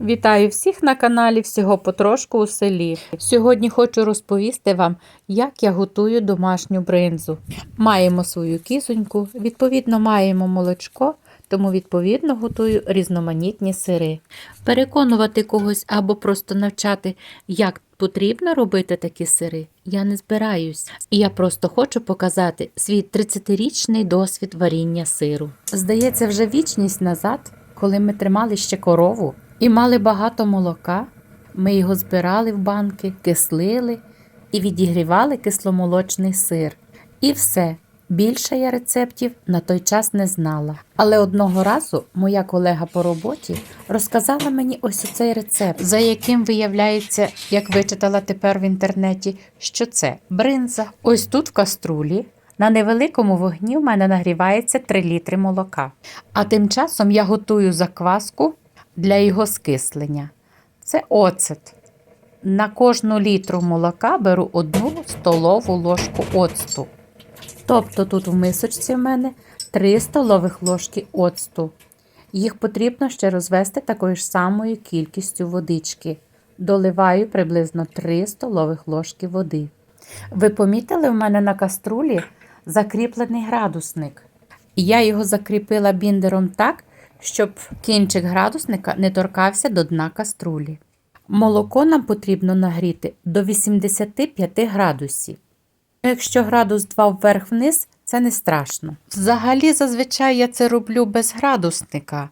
Вітаю всіх на каналі Всього потрошку у селі. Сьогодні хочу розповісти вам, як я готую домашню бринзу. Маємо свою кізоньку, відповідно, маємо молочко, тому відповідно готую різноманітні сири. Переконувати когось або просто навчати, як потрібно робити такі сири, я не збираюсь. Я просто хочу показати свій 30-річний досвід варіння сиру. Здається, вже вічність назад, коли ми тримали ще корову і мали багато молока, ми його збирали в банки, кислили і відігрівали кисломолочний сир. І все. Більше я рецептів на той час не знала. Але одного разу моя колега по роботі розказала мені ось цей рецепт, за яким виявляється, як вичитала тепер в інтернеті, що це бринза. Ось тут в каструлі. На невеликому вогні в мене нагрівається 3 літри молока. А тим часом я готую закваску для його скислення. Це оцет. На кожну літру молока беру одну столову ложку оцту. Тобто тут в мисочці в мене 3 столових ложки оцту. Їх потрібно ще розвести такою ж самою кількістю водички. Доливаю приблизно 3 столових ложки води. Ви помітили, в мене на каструлі закріплений градусник. Я його закріпила біндером так, щоб кінчик градусника не торкався до дна каструлі. Молоко нам потрібно нагріти до 85 градусів. Якщо градус 2 вверх-вниз, це не страшно. Взагалі, зазвичай я це роблю без градусника.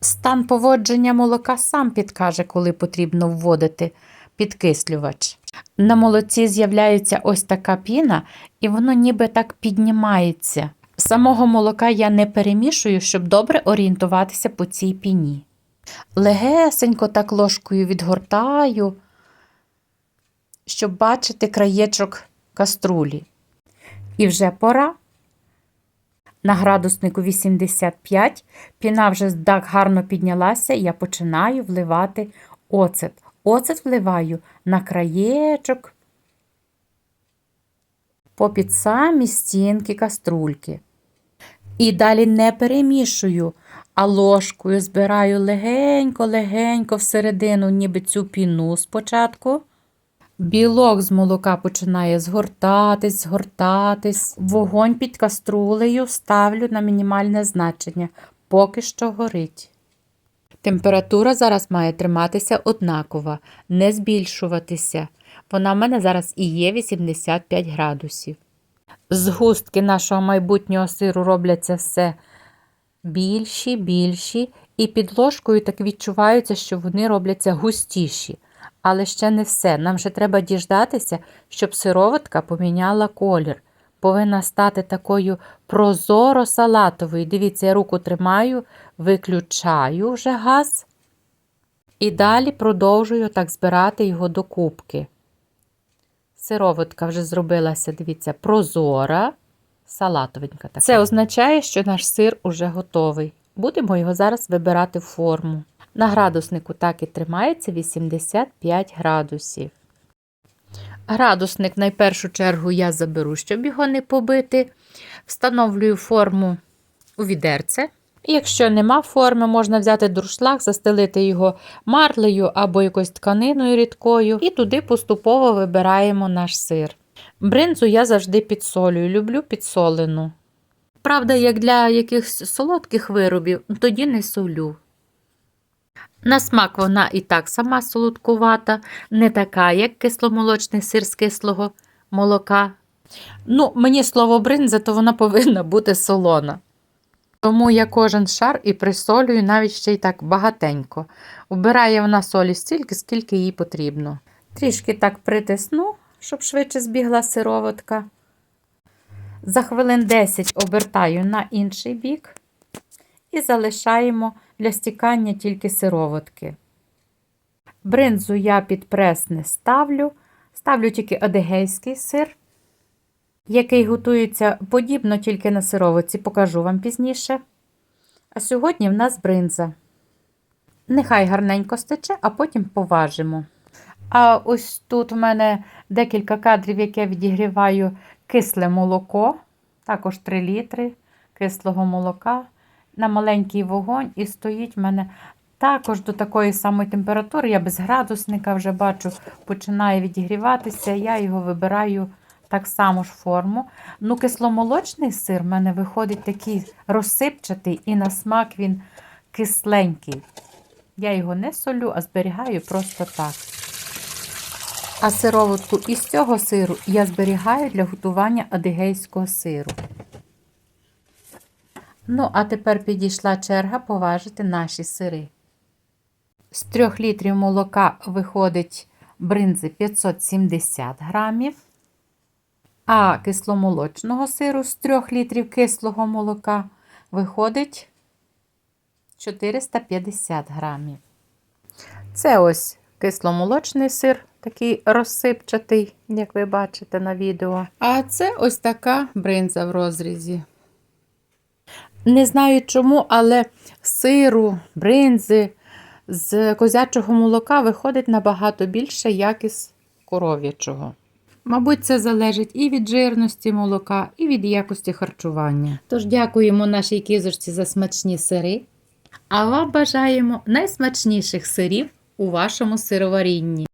Стан поводження молока сам підкаже, коли потрібно вводити підкислювач. На молоці з'являється ось така піна, і воно ніби так піднімається. Самого молока я не перемішую, щоб добре орієнтуватися по цій піні. Легесенько так ложкою відгортаю, щоб бачити краєчок каструлі. І вже пора. На градуснику 85 піна вже так гарно піднялася, я починаю вливати оцет. Оцет вливаю на краєчок попід самі стінки каструльки. І далі не перемішую, а ложкою збираю легенько-легенько всередину, ніби цю піну спочатку. Білок з молока починає згортатись, згортатись. Вогонь під каструлею ставлю на мінімальне значення, поки що горить. Температура зараз має триматися однакова, не збільшуватися. Вона в мене зараз і є 85 градусів. Згустки нашого майбутнього сиру робляться все більші, більші, і під ложкою так відчуваються, що вони робляться густіші. Але ще не все. Нам ще треба діждатися, щоб сироватка поміняла колір. Повинна стати такою прозоро-салатовою. Дивіться, я руку тримаю, виключаю вже газ. І далі продовжую так збирати його до кубки. Сироватка вже зробилася, дивіться, прозора, салатовенька така. Це означає, що наш сир уже готовий. Будемо його зараз вибирати в форму. На градуснику так і тримається 85 градусів. Градусник найпершу чергу я заберу, щоб його не побити. Встановлюю форму у відерце. Якщо нема форми, можна взяти дуршлаг, застелити його марлею або якоюсь тканиною рідкою, і туди поступово вибираємо наш сир. Бринзу я завжди підсолюю, люблю підсолену. Правда, як для якихось солодких виробів, тоді не солю. На смак вона і так сама солодкувата, не така, як кисломолочний сир з кислого молока. Ну, мені слово бринза, то вона повинна бути солона. Тому я кожен шар і присолюю навіть ще й так багатенько. Вбирає вона солі стільки, скільки їй потрібно. Трішки так притисну, щоб швидше збігла сироватка. За хвилин 10 обертаю на інший бік і залишаємо для стікання тільки сироватки. Бринзу я під прес не ставлю, ставлю тільки адегейський сир, який готується подібно тільки на сироватці, покажу вам пізніше. А сьогодні в нас бринза. Нехай гарненько стече, а потім поважимо. А ось тут в мене декілька кадрів, як я відігріваю кисле молоко, також 3 літри кислого молока на маленький вогонь, і стоїть в мене Також до такої самої температури я без градусника вже бачу, починає відігріватися. Я його вибираю так само ж форму. Ну, кисломолочний сир в мене виходить такий розсипчатий і на смак він кисленький. Я його не солю, а зберігаю просто так. А сироватку із цього сиру я зберігаю для готування адигейського сиру. Ну, а тепер підійшла черга поважити наші сири. З 3 літрів молока виходить бринзи 570 грамів, а кисломолочного сиру з 3 літрів кислого молока виходить 450 грамів. Це ось кисломолочний сир, такий розсипчатий, як ви бачите на відео. А це ось така бринза в розрізі. Не знаю чому, але сиру, бринзи з козячого молока виходить набагато більше, як із коров'ячого. Мабуть, це залежить і від жирності молока, і від якості харчування. Тож дякуємо нашій кізочці за смачні сири. А вам бажаємо найсмачніших сирів у вашому сироварінні.